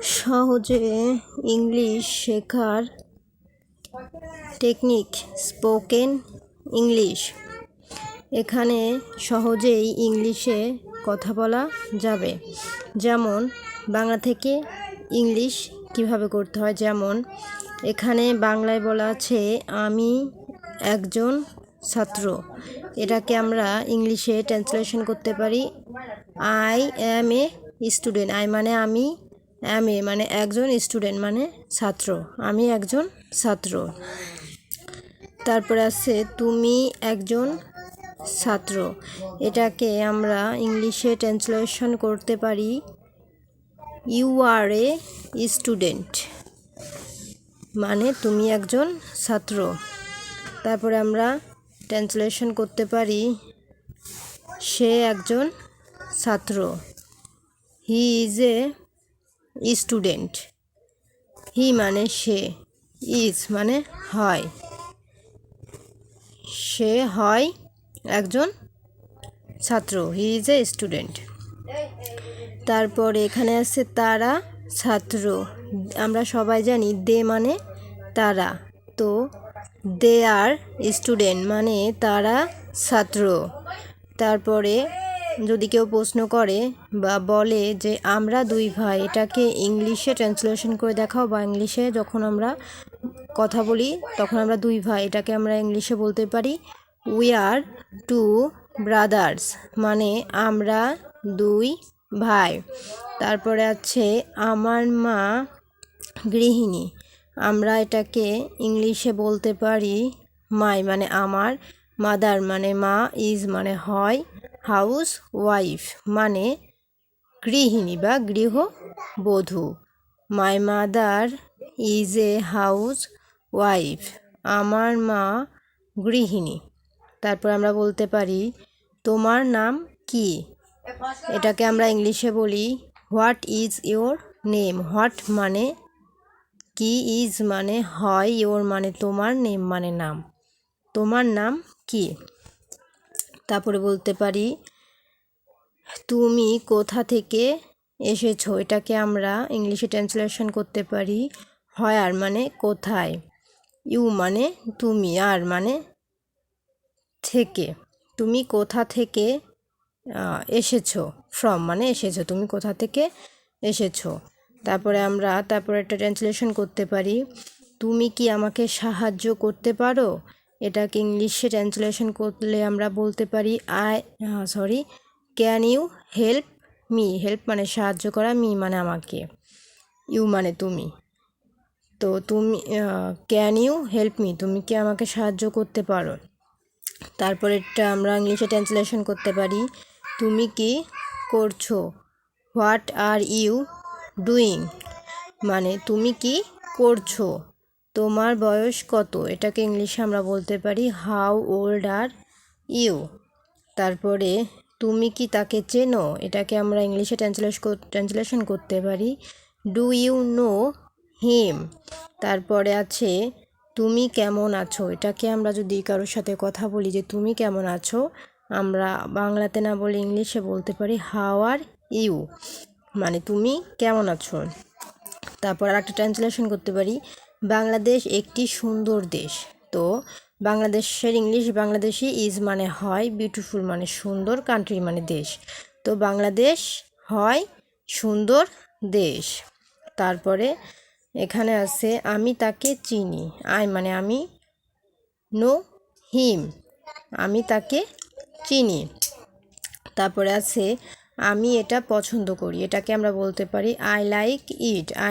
সহজে ইংলিশ শেখার technique spoken English. এখানে সহজেই ইংলিশে কথা বলা যাবে। যেমন, বাংলা থেকে ইংলিশ কীভাবে করতে হয়? যেমন, এখানে বাংলায় বলা আছে, আমি একজন ছাত্র। এটাকে আমরা ইংলিশে ট্রান্সলেশন করতে পারি। I am a student. I মানে আমি এ মানে একজন স্টুডেন্ট মানে ছাত্র। আমি একজন ছাত্র। তারপরে আছে, তুমি একজন ছাত্র। এটাকে আমরা ইংলিশে ট্রান্সলেশন করতে পারি ইউ আর এ স্টুডেন্ট মানে তুমি একজন ছাত্র। তারপরে আমরা ট্রান্সলেশন করতে পারি, সে একজন ছাত্র। He is a student. হি মানে সে, ইজ মানে হয়। সে হয় একজন ছাত্র, হি ইজ এ স্টুডেন্ট। তারপর এখানে আছে তারা, ছাত্র। আমরা সবাই জানি দে মানে তারা। তো দে আর স্টুডেন্ট মানে তারা, ছাত্র। তারপরে যদি কেউ প্রশ্ন করে বা বলে যে আমরা দুই ভাই, এটাকে ইংলিশে ট্রান্সলেশন করে দেখাও বা ইংলিশে যখন আমরা কথা বলি, তখন আমরা দুই ভাই, এটাকে আমরা ইংলিশে বলতে পারি উই আর টু ব্রাদার্স মানে আমরা দুই ভাই। তারপরে আছে, আমার মা গৃহিণী। আমরা এটাকে ইংলিশে বলতে পারি, মাই মানে আমার মাদার মানে মা ইজ মানে হয়। হাউস ওয়াইফ মানে গৃহিণী বা গৃহবধূ। My mother is a housewife আমার মা গৃহিণী। তারপর আমরা বলতে পারি, তোমার নাম কি? এটাকে আমরা ইংলিশে বলি what is your name what মানে কি? ইজ মানে হয়। ইয়োর মানে তোমার নেম মানে নাম। তোমার নাম কি? তারপরে বলতে পারি, তুমি কোথা থেকে এসেছ? এটাকে আমরা ইংলিশে ট্রান্সলেশন করতে পারি হয় আর মানে কোথায়? ইউ মানে তুমি, আর মানে থেকে। তুমি কোথা থেকে এসেছ? ফ্রম মানে এসেছ। তুমি কোথা থেকে এসেছ? তারপরে আমরা, তারপরে একটা ট্রান্সলেশন করতে পারি, তুমি কি আমাকে সাহায্য করতে পারো? এটাকে ইংলিশে ট্রান্সলেশন করলে আমরা বলতে পারি, I sorry can you help me help মানে সাহায্য করা মি মানে আমাকে। ইউ মানে তুমি। তো তুমি ক্যান ইউ হেল্প মি তুমি কি আমাকে সাহায্য করতে পারো? তারপরেরটা আমরা ইংলিশে ট্রান্সলেশন করতে পারি, তুমি কি করছ? হোয়াট আর ইউ ডুইং মানে তুমি কি করছ? তোমার বয়স কত? এটাকে ইংলিশে আমরা বলতে পারি হাউ ওল্ড আর ইউ তারপরে, তুমি কি তাকে চেনো? এটাকে আমরা ইংলিশে ট্রান্সলেশ ট্রান্সলেশন করতে পারি ডু ইউ নো হিম তারপরে আছে, তুমি কেমন আছো? এটাকে আমরা যদি কারোর সাথে কথা বলি যে, তুমি কেমন আছো? আমরা বাংলাতে না বলে ইংলিশে বলতে পারি হাও আর ইউ মানে তুমি কেমন আছো? তারপর আর একটা ট্রান্সলেশন করতে পারি বাংলাদেশ একটি সুন্দর দেশ। তো বাংলাদেশের ইংলিশ বাংলাদেশি ইজ মানে হয় বিউটিফুল মানে সুন্দর কান্ট্রি মানে দেশ। তো বাংলাদেশ হয় সুন্দর দেশ। তারপরে এখানে আছে, আমি তাকে চিনি। আই মানে আমি নো হিম। আমি তাকে চিনি। তারপরে আছে, আমি এটা পছন্দ করি। এটাকে আমরা বলতে পারি আই লাইক ইট আই